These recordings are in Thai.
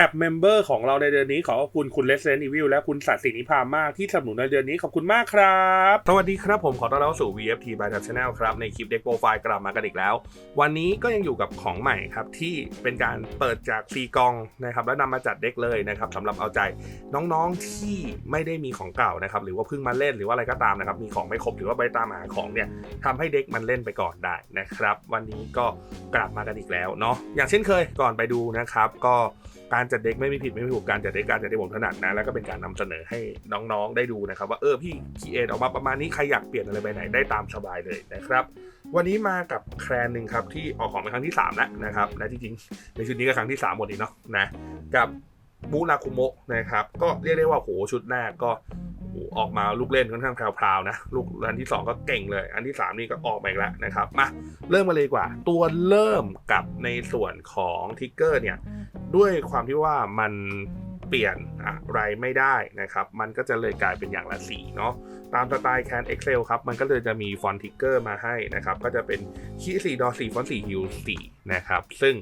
ท็บเมมเบอร์ของเราในเดือนนี้ขอขอบคุณคุณเลสเซนอีวิลและคุณสัตสินิพามากที่สนับสนุนในเดือนนี้ขอบคุณมากครับ สวัสดีครับผมขอต้อนรับสู่ VFT by Tab Channel ครับ ในคลิปเด็กโปรไฟล์กลับมากันอีกแล้ว วันนี้ก็ยังอยู่กับของใหม่ครับ ที่เป็นการเปิดจากฟรีกองนะครับแล้วนำมาจัดเด็กเลยนะครับสำหรับเอาใจน้องๆที่ไม่ได้มีของเก่านะครับหรือว่าเพิ่งมาเล่นหรือว่าอะไรก็ตามนะครับมีของไม่ครบหรือว่าไปตามหาของเนี่ยทำให้เด็กมันเล่นไปก่อนได้นะครับ วันนี้ก็กลับมากันอีกแล้วเนาะอย่างเช่นเคยก่อนไปดูนะครับก็การจัดเด็กไม่มีผิดไม่มีถูกการจัดเด็กการจัดเด็กผมถนัดนะแล้วก็เป็นการนำเสนอให้น้องๆได้ดูนะครับ ว่าเออพี่คีเอทออกมาประมาณนี้ใครอยากเปลี่ยนอะไรไปไหนได้ตามสบายเลยนะครับ วันนี้มากับแครนหนึ่งครับที่ออกของเป็นครั้งที่3แล้วนะครับและจริงๆในชุดนี้ก็ครั้งที่3หมดอีกเนาะนะกับมูนาคุโมะนะครับก็เรียกได้ว่าโหชุดแรกก็ออกมาลูกเล่นค่อนข้างแพรวๆนะลูกอันที่ 2 ก็เก่งเลย อันที่ 3 นี่ก็ออกมาอีกแล้วนะครับมาเริ่มมาเลยกว่า ตัวเริ่มกับในส่วนของทิกเกอร์เนี่ย ด้วยความที่ว่ามันเปลี่ยนอะไรไม่ได้นะครับ มันก็จะเลยกลายเป็นอย่างละสีเนาะ ตามสไตล์แคน Excel ครับ มันก็เลยจะมีฟอนต์ทิกเกอร์มาให้นะครับ ก็จะเป็นคีสีดอสีฟอนต์สีฮิวสีนะครับ ซึ่ง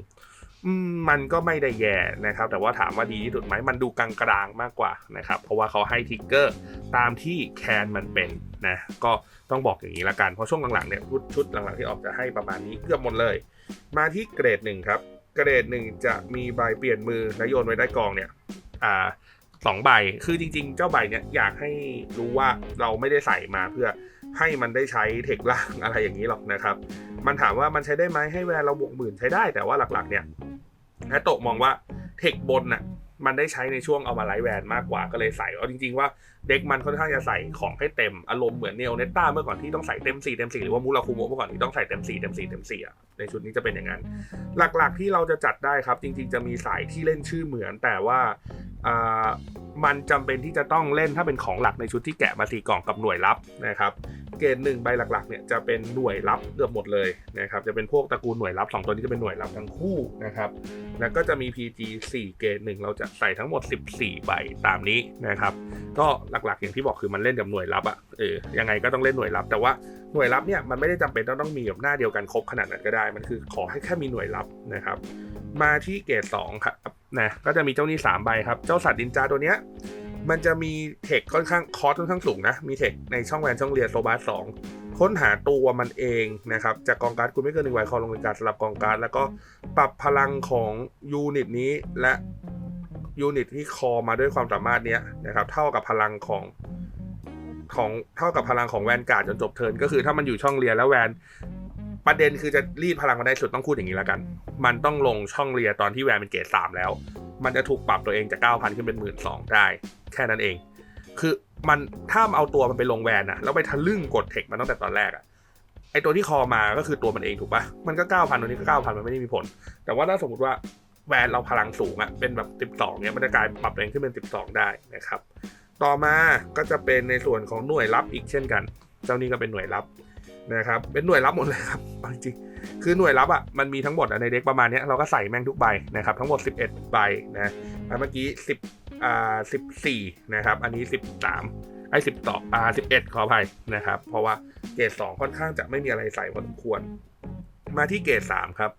มันก็ไม่ได้แย่นะครับ แต่ว่าถามว่าดีที่สุดไหมมันดูกลางๆมากกว่านะครับ เพราะว่าเขาให้ทิกเกอร์ตามที่แคนมันเป็นนะ ก็ต้องบอกอย่างนี้ละกัน เพราะช่วงหลังๆเนี่ยชุดหลังๆที่ออกจะให้ประมาณนี้เกือบหมดเลย มาที่เกรดหนึ่งครับ กรดหนึ่งจะมีใบเปลี่ยนมือและโยนไว้ได้กองเนี่ยอ่าสองใบคือจริง ๆ เจ้าใบเนี่ยอยากให้รู้ว่าเราไม่ได้ใส่มาเพื่อให้มันได้ใช้เทคล่างอะไรอย่างนี้หรอกนะครับ มันถามว่ามันใช้ได้ไหมให้เวลาเราบวกหมื่นใช้ได้แต่ว่าหลักๆ เนี่ยแอตโตมองว่าเทคบนน่ะมันได้ใช้ในช่วงเอามาไลท์แวนมากกว่าก็เลยใส่เอาจริง ๆ ว่าเด็กมันค่อนข้างจะใส่ของให้เต็มอารมณ์เหมือนเนลเนต้าเมื่อก่อนที่ต้องใส่เต็ม4เต็ม4หรือว่ามูราคุโมเมื่อก่อนที่ต้องใส่เต็ม4เต็ม4เต็ม4อะ ในชุดนี้จะเป็นอย่างนั้น หลักๆที่เราจะจัดได้ครับ จริง ๆ จะมีสายที่เล่นชื่อเหมือนแต่ว่าอ่า มันจำเป็นที่จะต้องเล่นถ้าเป็นของหลักในชุดที่แกะมาสี่กล่องกับหน่วยลับนะครับ เกณฑ์หนึ่งใบหลักๆเนี่ยจะเป็นหน่วยลับเกือบหมดเลยนะครับ จะเป็นพวกตระกูลหน่วยลับ 2 ตัวนี้จะเป็นหน่วยลับทั้งคู่นะครับ แล้วก็จะมี PG 4 เกณฑ์หนึ่งเราจะใส่ทั้งหมด 14 ใบตามนี้นะครับ ก็หลักๆอย่างที่บอกคือมันเล่นกับหน่วยลับอะเออ ยังไงก็ต้องเล่นหน่วยลับ แต่ว่าหน่วยลับเนี่ยมันไม่ได้จำเป็นต้องต้องมีแบบหน้าเดียวกันครบขนาดนั้นก็ได้ มันคือขอให้แค่มีหน่วยลับนะครับ มาที่เกรด2ครับ นะก็จะมีเจ้านี้3ใบครับ เจ้าสัตว์ดินจาตัวเนี้ยมันจะมีเทคค่อนข้างคอสค่อนข้างสูงนะ มีเทคในช่องแวนช่องเรียโซบาสองค้นหาตัวมันเองนะครับ จากกองการ์ดคุณไม่เกินหนึ่งใบคอลงในการสลับกองการ์ดแล้วก็ปรับพลังของยูนิตนี้และยูนิตที่คอมาด้วยความสามารถเนี้ยนะครับ เท่ากับพลังของของเท่ากับพลังของแวนการ์ดจนจบเทิร์นก็คือถ้ามันอยู่ช่องเรียนแล้วแวน ประเด็นคือจะรีดพลังมาได้สุดต้องพูดอย่างนี้แล้วกัน มันต้องลงช่องเรียตอนที่แวนเป็นเกรดสามแล้ว มันจะถูกปรับตัวเองจาก9,000ขึ้นเป็นหมื่นสองได้ แค่นั้นเอง คือมันถ้าเอาตัวมันไปลงแวนอะแล้วไปทะลึ่งกดเทคมันตั้งแต่ตอนแรกอะไอตัวที่คอมาก็คือตัวมันเองถูกปะมันก็9,000ตัวนี้ก็9,000มันไม่ได้มีผล แต่ว่าถ้าสมมติว่าแวนเราพลังสูงอะเป็นแบบ 12เนี่ยมันจะกลายปรับตัวเองขึ้นเป็น 12 ได้นะครับ ต่อมาก็จะเป็นในส่วนของหน่วยลับอีกเช่นกัน เจ้านี้ก็เป็นหน่วยลับ นะครับเป็นหน่วยลับหมดเลยครับจริงคือหน่วยลับอะมันมีทั้งหมดในเด็กประมาณนี้เราก็ใส่แม่งทุกใบนะครับทั้งหมด 11 ใบนะเมื่อกี้10อ่า14 นะครับ อันนี้ 13 ไอ้10ต่ออ่า11 ขออภัยนะครับ เพราะว่าเกรด2ค่อนข้างจะไม่มีอะไรใส่พอสมควร มาที่เกรด3ครับ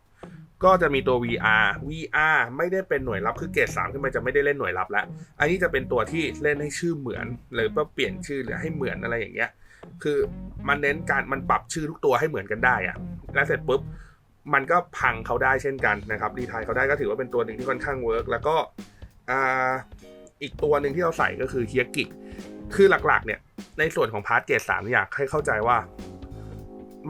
ก็จะมีตัว VR VR ไม่ได้เป็นหน่วยลับคือเกรด3ขึ้นมาจะไม่ได้เล่นหน่วยลับแล้ว อันนี้จะเป็นตัวที่เล่นให้ชื่อเหมือน หรือว่าเปลี่ยนชื่อหรือให้เหมือนอะไรอย่างเงี้ย คือมันเน้นการมันปรับชื่อทุกตัวให้เหมือนกันได้อะแล้วเสร็จปุ๊บมันก็พังเขาได้เช่นกันนะครับดีไทยเขาได้ก็ถือว่าเป็นตัวหนึ่งที่ค่อนข้างเวิร์กแล้วก็อีกตัวหนึ่งที่เราใส่ก็คือเฮียกิคือหลักๆเนี่ยในส่วนของพาร์ทเกรดสามอยากให้เข้าใจว่า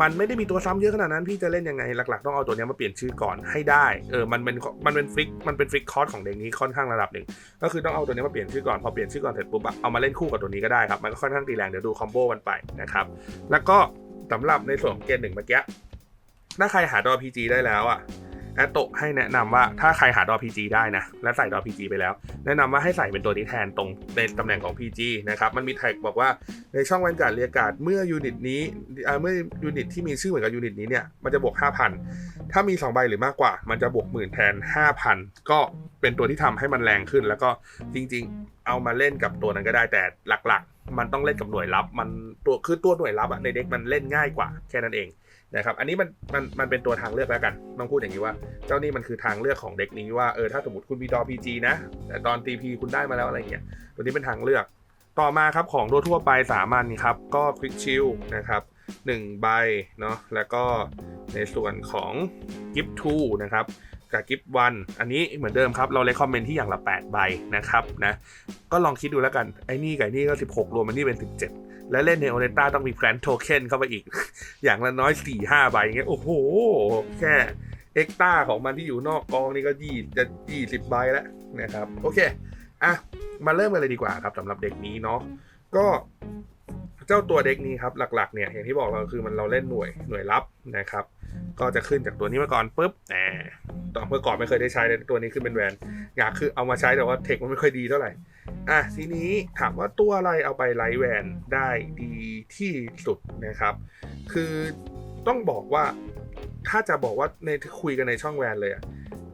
มันไม่ได้มีตัวซ้ำเยอะขนาดนั้น พี่จะเล่นยังไงหลักๆ ต้องเอาตัวนี้มาเปลี่ยนชื่อก่อนให้ได้เออมันเป็นมันเป็นฟิกมันเป็นฟิกคอร์สของเด็กนี้ค่อนข้างระดับหนึ่งก็คือต้องเอาตัวนี้มาเปลี่ยนชื่อก่อนพอเปลี่ยนชื่อก่อนเสร็จปุ๊บเอามาเล่นคู่กับตัวนี้ก็ได้ครับมันก็ค่อนข้างตีแรงเดี๋ยวดูคอมโบกันไปนะครับแล้วก็สำหรับในส่วนเกณฑ์หนึ่งเมื่อกี้ถ้าใครหาดอ PG ได้แล้วอะ แอตโตให้แนะนำว่าถ้าใครหาดอ PG ได้นะ และใส่ดอ PG ไปแล้ว แนะนำว่าให้ใส่เป็นตัวนี้แทนตรงในตำแหน่งของ PG นะครับมันมีแท็กบอกว่าในช่องแวนการ์ดเรียกการ์ดเมื่อยูนิตนี้เมื่อยูนิตที่มีชื่อเหมือนกับยูนิตนี้เนี่ยมันจะบวก 5,000 ถ้ามี 2 ใบหรือมากกว่า มันจะบวกหมื่นแทน 5,000 ก็เป็นตัวที่ทำให้มันแรงขึ้น แล้วก็จริง ๆ เอามาเล่นกับตัวนั้นก็ได้แต่หลักๆ มันต้องเล่นกับหน่วยลับ มันตัวคือตัวหน่วยลับอะในเด็กมันเล่นง่ายกว่าแค่นั้นเอง นะครับอันนี้มันมันมันเป็นตัวทางเลือกแล้วกันต้องพูดอย่างนี้ว่า เจ้านี่มันคือทางเลือกของเด็กนี้ว่าเออถ้าสมมติคุณมีดอพีจีนะแต่ตอนตีพีคุณได้มาแล้วอะไรเงี้ยตัวนี้เป็นทางเลือก ต่อมาครับของทั่วไปสามัญครับก็ควิกชิลนะครับ1ใบเนาะแล้วก็ในส่วนของกิฟทูนะครับกับกิฟวันอันนี้เหมือนเดิมครับ เราเลยคอมเมนต์ที่อย่างละ 8 ใบนะครับนะก็ลองคิดดูแล้วกัน ไอ้นี่กับไอ้นี่ก็ 16 รวมมันนี่เป็น 17 แล้วเล่นในโอเนต้าต้องมีแกรนโทเค็นเข้าไปอีก อย่างละน้อย4 5ใบเงี้ยโอ้โห แค่เอ็กต้าของมันที่อยู่นอกกองนี่ก็ยี่จะยี่สิบใบแล้วนะครับ โอเค อะ มาเริ่มกันเลยดีกว่าครับสำหรับเด็กนี้เนาะก็เจ้าตัวเด็กนี้ครับหลักๆเนี่ยอย่างที่บอกเราคือมันเราเล่นหน่วยหน่วยลับนะครับ ก็จะขึ้นจากตัวนี้มาก่อนปุ๊บแหมตอนเมื่อก่อนไม่เคยได้ใช้เลยตัวนี้ขึ้นเป็นแวนอยากคือเอามาใช้แต่ว่าเทคมันไม่ค่อยดีเท่าไหร่ อะทีนี้ถามว่าตัวอะไรเอาไปไลท์แวนได้ดีที่สุดนะครับ คือต้องบอกว่าถ้าจะบอกว่าในคุยกันในช่องแวนเลยอะ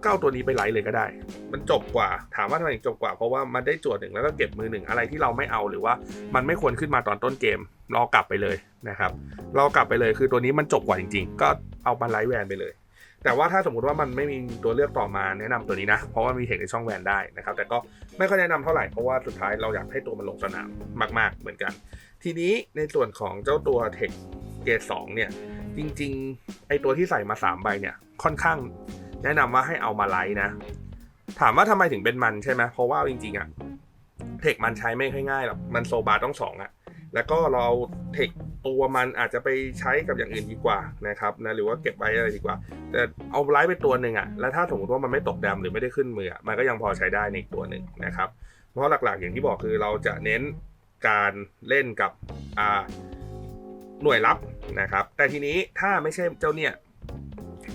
ก็เอาตัวนี้ไปไลท์เลยก็ได้ มันจบกว่า ถามว่าทำไมถึงจบกว่า เพราะว่ามันได้จวดหนึ่งแล้วก็เก็บมือหนึ่งอะไรที่เราไม่เอาหรือว่ามันไม่ควรขึ้นมาตอนต้นเกมรอกลับไปเลยนะครับรอกลับไปเลยคือตัวนี้มันจบกว่าจริง ๆ ก็เอามาไลท์แวนไปเลย แต่ว่าถ้าสมมุติว่ามันไม่มีตัวเลือกต่อมาแนะนำตัวนี้นะ เพราะว่ามีเทคในช่องแวนได้นะครับ แต่ก็ไม่ค่อยแนะนำเท่าไหร่ เพราะว่าสุดท้ายเราอยากให้ตัวมันลงสนามมาก ๆ เหมือนกัน ทีนี้ในส่วนของเจ้าตัวเทคเกรดสองเนี่ย จริง ๆ ไอตัวที่ใส่มา 3 ใบเนี่ย ค่อนข้างแนะนำว่าให้เอามาไลท์นะ ถามว่าทำไมถึงเป็นมันใช่ไหมเพราะว่าจริงๆอะเทคมันใช้ไม่ค่อยง่ายหรอก มันโซบาต้องสองอะแล้วก็เราเทค ตัวมันอาจจะไปใช้กับอย่างอื่นดีกว่านะครับนะหรือว่าเก็บไว้อะไรดีกว่า แต่เอาไลท์ไปตัวหนึ่งอะแล้วถ้าสมมติว่ามันไม่ตกดำหรือไม่ได้ขึ้นมือมันก็ยังพอใช้ได้ในอีกตัวหนึ่งนะครับ เพราะหลักๆอย่างที่บอกคือเราจะเน้นการเล่นกับอ่าหน่วยลับนะครับ แต่ทีนี้ถ้าไม่ใช่เจ้าเนี่ย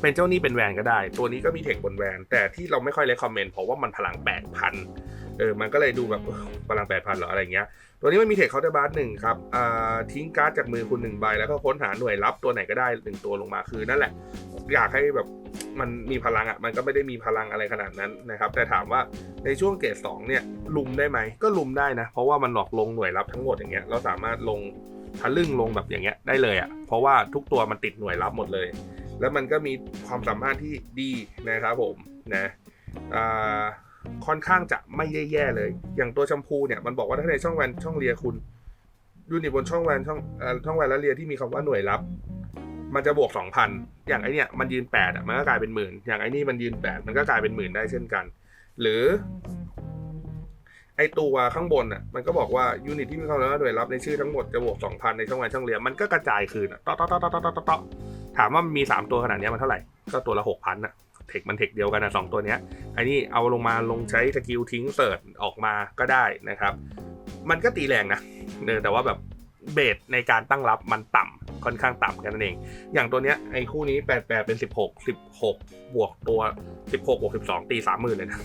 เป็นเจ้านี่เป็นแวนก็ได้ ตัวนี้ก็มีเทคบนแวน แต่ที่เราไม่ค่อยเลคคอมเมนต์เพราะว่ามันพลัง 8,000 เออมันก็เลยดูแบบพลัง8,000เหรออะไรเงี้ย ตัวนี้มันมีเทคเคาน์เตอร์บาร์หนึ่งครับอ่าทิ้งการ์ดจากมือคุณหนึ่งใบ แล้วก็ค้นหาหน่วยลับตัวไหนก็ได้หนึ่งตัวลงมาคือนั่นแหละ อยากให้แบบมันมีพลังอะมันก็ไม่ได้มีพลังอะไรขนาดนั้นนะครับแต่ถามว่าในช่วงเกรดสองเนี่ยลุมได้ไหมก็ลุมได้นะ เพราะว่ามันหลอกลงหน่วยลับทั้งหมดอย่างเงี้ยเราสามารถลงทะลึ่งลงแบบอย่างเงี้ยได้เลยอะ เพราะว่าทุกตัวมันติดหน่วยลับหมดเลย แล้วมันก็มีความสามารถที่ดีนะครับผมนะอ่า ค่อนข้างจะไม่แย่ๆเลย อย่างตัวแชมพูเนี่ยมันบอกว่าถ้าในช่องแวนช่องเลียคุณยูนิตบนช่องแวนช่องช่องแวนและเลียที่มีคำว่าหน่วยลับ มันจะบวก2,000อย่างไอเนี่ยมันยืน8อะมันก็กลายเป็นหมื่นอย่างไอนี่มันยืน8มันก็กลายเป็นหมื่นได้เช่นกัน หรือ ไอตัวข้างบนอะมันก็บอกว่ายูนิตที่มีคำว่าหน่วยลับในชื่อทั้งหมดจะบวก2,000ในช่องแวนช่องเลียมันก็กระจายคืนอะต่อต่อต่อต่อต่อต่อต่อถามว่ามันมี3ตัวขนาดเนี้ยมันเท่าไหร่ก็ตัวละ6,000อะ เทคมันเทคเดียวกันนะสองตัวเนี้ยไอ้นี่เอาลงมาลงใช้สกิลทิ้งเสิร์ชออกมาก็ได้นะครับ มันก็ตีแรงนะเออแต่ว่าแบบเบสในการตั้งรับมันต่ำค่อนข้างต่ำกันนั่นเอง อย่างตัวเนี้ยไอ้คู่นี้ 8 8 เป็น 16 16 บวกตัว 16 บวก 12 ตี 30,000 เลยนะ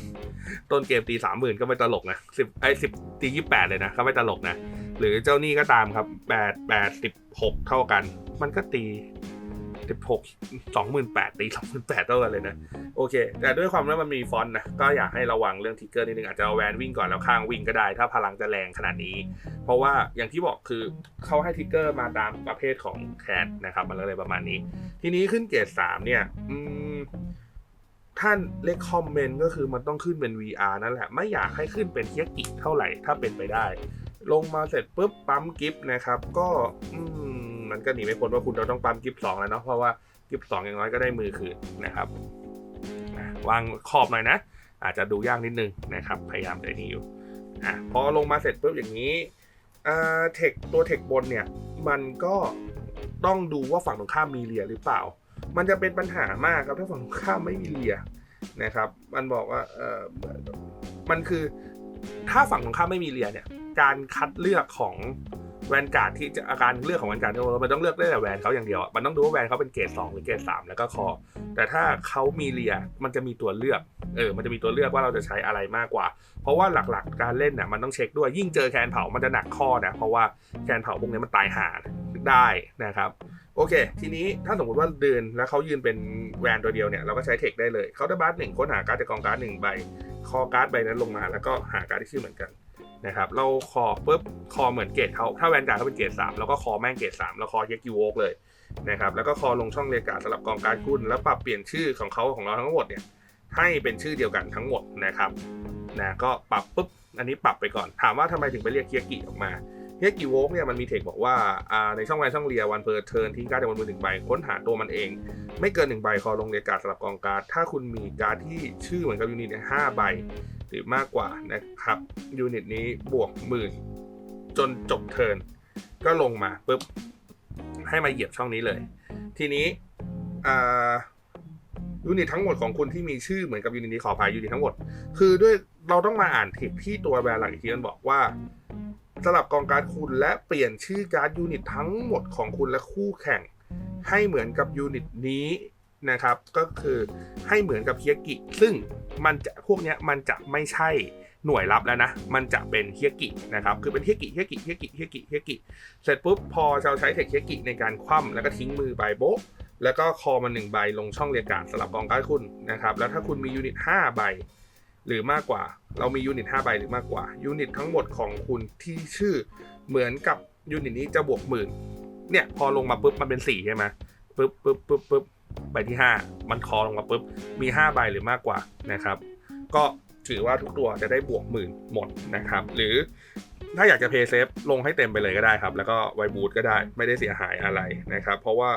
ต้นเกมตี 30,000 ก็ไม่ตลกนะ10ไอ้10 ตี 28 เลยนะ ก็ไม่ตลกนะ หรือเจ้านี่ก็ตามครับ 8 8 16 เท่ากัน มันก็ตี 16 28,000ตี28,000เท่ากันเลยนะ โอเค แต่ด้วยความที่มันมีฟอนต์นะ ก็อยากให้ระวังเรื่องทิกเกอร์นิดนึง อาจจะเอาแวนวิ่งก่อนแล้วข้างวิ่งก็ได้ ถ้าพลังจะแรงขนาดนี้ เพราะว่าอย่างที่บอกคือเขาให้ทิกเกอร์มาตามประเภทของแคนนะครับ มันเลยประมาณนี้ ทีนี้ขึ้นเกรด3เนี่ยอืมท่านเลขคอมเมนต์ก็คือมันต้องขึ้นเป็น VR นั่นแหละ ไม่อยากให้ขึ้นเป็นเทียกิเท่าไหร่ถ้าเป็นไปได้ ลงมาเสร็จปุ๊บปั๊มกิฟต์นะครับ ก็อืม มันก็หนีไม่พ้นว่าคุณเราต้องปั๊มกิฟสองแล้วเนาะเพราะว่ากิฟสองอย่างน้อยก็ได้มือคืนนะครับวางขอบหน่อยนะ อาจจะดูยากนิดนึงนะครับ พยายามใจนี้อยู่อะพอลงมาเสร็จปุ๊บอย่างนี้อ่าเทคตัวเทคบนเนี่ยมันก็ต้องดูว่าฝั่งตรงข้ามมีเลียหรือเปล่า มันจะเป็นปัญหามากครับถ้าฝั่งตรงข้ามไม่มีเลียนะครับ มันบอกว่าเออมันคือถ้าฝั่งตรงข้ามไม่มีเลียเนี่ยการคัดเลือกของ แวนการ์ดที่จะอาการเลือกของแวนการ์ดที่มันต้องเลือกได้แต่แวนเขาอย่างเดียว มันต้องดูว่าแวนเขาเป็นเกรดสองหรือเกรดสามแล้วก็คอ แต่ถ้าเขามีเลียมันจะมีตัวเลือก เออ มันจะมีตัวเลือกว่าเราจะใช้อะไรมากกว่า เพราะว่าหลักๆ การเล่นเนี่ยมันต้องเช็คด้วย ยิ่งเจอแคนเผา มันจะหนักข้อนะ เพราะว่าแคนเผาพวกนี้มันตายหาได้นะครับ โอเค ทีนี้ถ้าสมมติว่าเดินแล้วเขายืนเป็นแวนตัวเดียวเนี่ย เราก็ใช้เทคได้เลยเขาได้บัสหนึ่งค้นหาการ์ดจากกองการ์ดหนึ่งใบ คอการ์ดใบนั้นลงมา แล้วก็หาการ์ดที่ชื่อเหมือนกัน นะครับเราคอปุ๊บคอเหมือนเกตเขาถ้าแวนการ์ดเขาเป็นเกตสามแล้วก็คอแม่งเกตสามแล้วคอเยกิโวกเลยนะครับแล้วก็คอลงช่องเรียกาสำหรับกองการคุณแล้วปรับเปลี่ยนชื่อของเขาของเราทั้งหมดเนี่ยให้เป็นชื่อเดียวกันทั้งหมดนะครับนะก็ปรับปุ๊บอันนี้ปรับไปก่อนถามว่าทำไมถึงไปเรียกเคียกิออกมา เคียกิโวกเนี่ยมันมีเทคบอกว่าในช่องแวนช่องเรียวันเพอร์เทิร์นทิ้งการ์ดจากบนมือหนึ่งใบค้นหาตัวมันเอง ไม่เกินหนึ่งใบคอลงเรียการ์ดสลับกองการ์ดถ้าคุณมีการ์ดที่ชื่อเหมือนกับยูนิตเนี่ยห้าใบหรือมากกว่านะครับยูนิตนี้บวกหมื่นจนจบเทิร์นก็ลงมาปุ๊บให้มาเหยียบช่องนี้เลย ทีนี้ยูนิตทั้งหมดของคุณที่มีชื่อเหมือนกับยูนิตนี้ขออภัยยูนิตทั้งหมด คือด้วยเราต้องมาอ่านเทคที่ตัวแบรนด์หลักอีกทีมันบอกว่า สลับกองการ์ดคุณและเปลี่ยนชื่อการ์ดยูนิตทั้งหมดของคุณและคู่แข่ง ให้เหมือนกับยูนิตนี้นะครับ ก็คือให้เหมือนกับเฮียกิ ซึ่งมันจะพวกนี้มันจะไม่ใช่หน่วยลับแล้วนะ มันจะเป็นเฮียกินะครับ คือเป็นเฮียกิเฮียกิเฮียกิเฮียกิเฮียกิ เสร็จปุ๊บพอเราใช้เทคเฮียกิในการคว่ำแล้วก็ทิ้งมือใบโบะแล้วก็คอมาหนึ่งใบลงช่องเรียกการสลับกองการ์ดคุณนะครับ แล้วถ้าคุณมียูนิต5ใบหรือมากกว่า เรามียูนิต5ใบหรือมากกว่ายูนิตทั้งหมดของคุณที่ชื่อเหมือนกับยูนิตนี้จะบวกหมื่นเนี่ยพอลงมาปุ๊บมันเป็น4ใช่ไหมปุ๊บปุ๊บปุ๊บปุ๊บใบที่ 5 มันคอลงมาปุ๊บมี5ใบหรือมากกว่านะครับ ก็ถือว่าทุกตัวจะได้บวกหมื่นหมดนะครับ หรือถ้าอยากจะเพย์เซฟลงให้เต็มไปเลยก็ได้ครับ แล้วก็ไวบูทก็ได้ไม่ได้เสียหายอะไรนะครับ เพราะว่า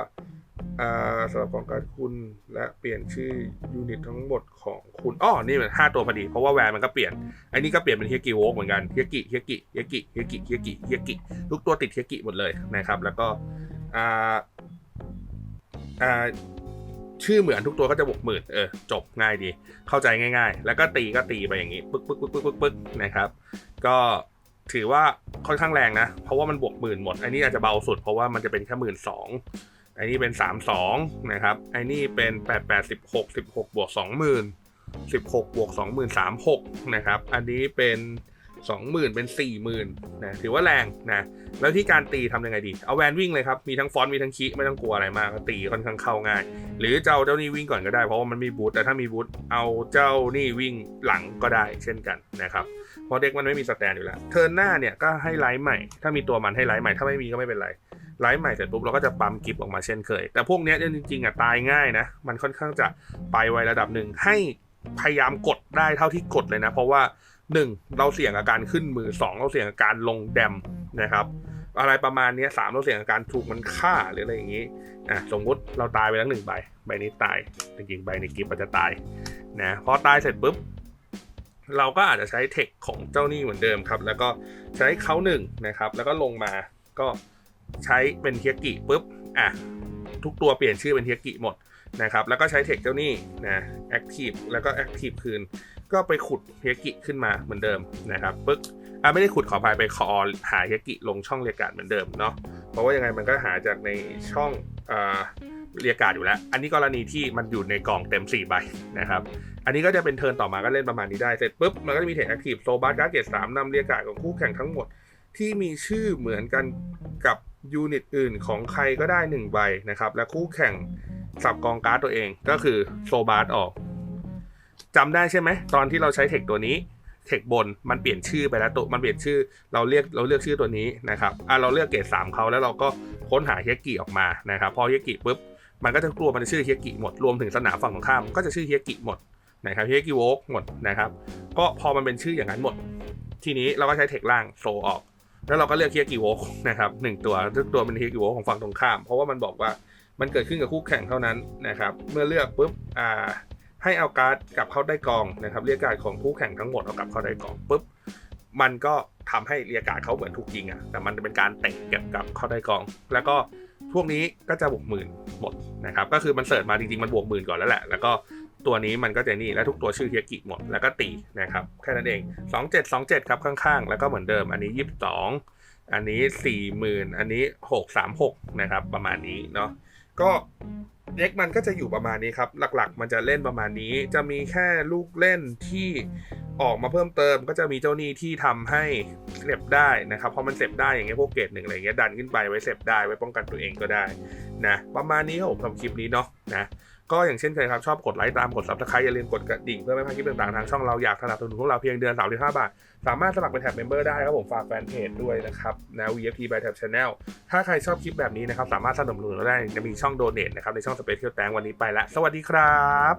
สำหรับของการคุณและเปลี่ยนชื่อยูนิตทั้งหมดของคุณอ๋อนี่มันห้าตัวพอดี เพราะว่าแวนมันก็เปลี่ยนไอ้นี่ก็เปลี่ยนเป็นเฮียกิโวกเหมือนกันเฮียกิเฮียกิเฮียกิเฮียกิเฮียกิเฮียกิทุกตัวติดเฮียกิหมดเลยนะครับ แล้วก็อ่าอ่าชื่อเหมือนทุกตัวก็จะบวกหมื่นเออจบง่ายดี เข้าใจง่าย ๆ แล้วก็ตีก็ตีไปอย่างนี้ปึ๊กปึ๊กปึ๊กปึ๊กปึ๊กปึ๊กนะครับ ก็ถือว่าค่อนข้างแรงนะ เพราะว่ามันบวกหมื่นหมด อันนี้อาจจะเบาสุดเพราะว่ามันจะเป็นแค่หมื่นสอง อันนี้เป็นสามสองนะครับไอ้นี่เป็นแปดแปดสิบหกสิบหกบวกสองหมื่นสิบหกบวกสองหมื่นสามหกนะครับ อันนี้เป็นสองหมื่นเป็นสี่หมื่นนะ ถือว่าแรงนะ แล้วที่การตีทำยังไงดี เอาแวนวิ่งเลยครับ มีทั้งฟอนต์ มีทั้งคีไม่ต้องกลัวอะไรมากตีค่อนข้างเข้าง่าย หรือเจ้าเจ้านี่วิ่งก่อนก็ได้ เพราะว่ามันมีบูทแต่ถ้ามีบูทเอาเจ้านี่วิ่งหลังก็ได้เช่นกันนะครับ เพราะเด็กมันไม่มีสแตนอยู่แล้วเทิร์นหน้าเนี่ยก็ให้ไลท์ใหม่ ถ้ามีตัวมันให้ไลท์ใหม่ ถ้าไม่มีก็ไม่เป็นไร ไลท์ใหม่เสร็จปุ๊บเราก็จะปั๊มกิฟต์ออกมาเช่นเคย แต่พวกนี้จริงๆอะตายง่ายนะ มันค่อนข้างจะไปไวระดับหนึ่งให้พยายามกดได้เท่าที่กดเลยนะ เพราะว่า 1 เราเสี่ยงอาการขึ้นมือ 2 เราเสี่ยงอาการลงแดมนะครับ อะไรประมาณนี้สามเราเสี่ยงอาการถูกมันฆ่าหรืออะไรอย่างนี้อะสมมติเราตายไปแล้วหนึ่งใบใบนี้ตายจริงๆใบในกิฟต์มันจะตายนะพอตายเสร็จปุ๊บ เราก็อาจจะใช้เทคของเจ้านี่เหมือนเดิมครับ แล้วก็ใช้เขาหนึ่งนะครับ แล้วก็ลงมาก็ใช้เป็นเฮียกิปุ๊บอะทุกตัวเปลี่ยนชื่อเป็นเฮียกิหมดนะครับ แล้วก็ใช้เทคเจ้านี่นะแอคทีฟแล้วก็แอคทีฟคืน ก็ไปขุดเฮียกิขึ้นมาเหมือนเดิมนะครับปึ๊กอะไม่ได้ขุดขอพายไปคอหาเฮียกิลงช่องเรียกการเหมือนเดิมเนาะเพราะว่ายังไงมันก็หาจากในช่องเอ่าเรียกการอยู่แล้ว อันนี้กรณีที่มันอยู่ในกล่องเต็ม4ใบนะครับ อันนี้ก็จะเป็นเทิร์นต่อมาก็เล่นประมาณนี้ได้ เสร็จปุ๊บมันก็จะมีเทคแอคทีฟโซบาร์การ์เกตสามนำเรียกกาของคู่แข่งทั้งหมด ที่มีชื่อเหมือนกันกับยูนิตอื่นของใครก็ได้1ใบนะครับ และคู่แข่งสับกองการ์ดตัวเองก็คือโซบาร์ออกจำได้ใช่ไหมตอนที่เราใช้เทคตัวนี้เทคบนมันเปลี่ยนชื่อไปแล้วตัวมันเปลี่ยนชื่อเราเรียกเราเลือกชื่อตัวนี้นะครับอะเราเลือกเกรดสามเขาแล้วเราก็ค้นหาเฮียกิออกมานะครับพอเฮียกิปุ๊บมันก็จะกลัวมันจะชื่อเฮียกิหมดรวมถึงสนามฝั่งตรงข้ามก็จะชื่อเฮียกิหมด นะครับเฮียกิโวกหมดนะครับ ก็พอมันเป็นชื่ออย่างนั้นหมด ทีนี้เราก็ใช้เทคล่างโซออก แล้วเราก็เลือกเฮียกิโวกนะครับหนึ่งตัวทุกตัวเป็นเฮียกิโวกของฝั่งตรงข้าม เพราะว่ามันบอกว่ามันเกิดขึ้นกับคู่แข่งเท่านั้นนะครับ เมื่อเลือกปุ๊บอ่าให้เอาการ์ดกลับเข้าได้กองนะครับเรียกการ์ดของคู่แข่งทั้งหมดเอากลับเข้าได้กองปุ๊บมันก็ทำให้เรียกการ์ดเขาเหมือนถูกยิงอะ แต่มันเป็นการเตะเก็บกลับเข้าได้กอง แล้วก็พวกนี้ก็จะบวกหมื่นหมดนะครับ ก็คือมันเสิร์ชมาจริงๆ มันบวกหมื่นก่อนแล้วแหละ แล้วก็ ตัวนี้มันก็จะนี่และทุกตัวชื่อเฮียกิหมดแล้วก็ตีนะครับแค่นั้นเอง 2727 ครับข้างๆ แล้วก็เหมือนเดิมอันนี้ 22 อันนี้ 40,000 อันนี้ 636 นะครับ ประมาณนี้เนาะก็เด็กมันก็จะอยู่ประมาณนี้ครับ หลักๆ มันจะเล่นประมาณนี้ จะมีแค่ลูกเล่นที่ออกมาเพิ่มเติม ก็จะมีเจ้าหนี้ที่ทำให้เสพได้นะครับพอมันเสพได้อย่างเงี้ยพวกเกรดหนึ่งอะไรเงี้ยดันขึ้นไปไว้เสพได้ไว้ป้องกันตัวเองก็ได้นะประมาณนี้ครับผมทำคลิปนี้เนาะนะ ก็อย่างเช่นเคยครับ ชอบกดไลค์ตามกดซับสไครต์อย่าลืมกดกระดิ่งเพื่อไม่พลาดคลิปต่างๆ ทางช่องเราอยากสนับสนุนพวกเราเพียงเดือน 35 บาท สามารถสมัครเป็นแท็บเมมเบอร์ได้ครับผมฝากแฟนเพจด้วยนะครับนะ VFT by Tab Channel ถ้าใครชอบคลิปแบบนี้นะครับ สามารถสนับสนุนเราได้จะมีช่องโดเนทนะครับในช่อง Special Thank วันนี้ไปละสวัสดีครับ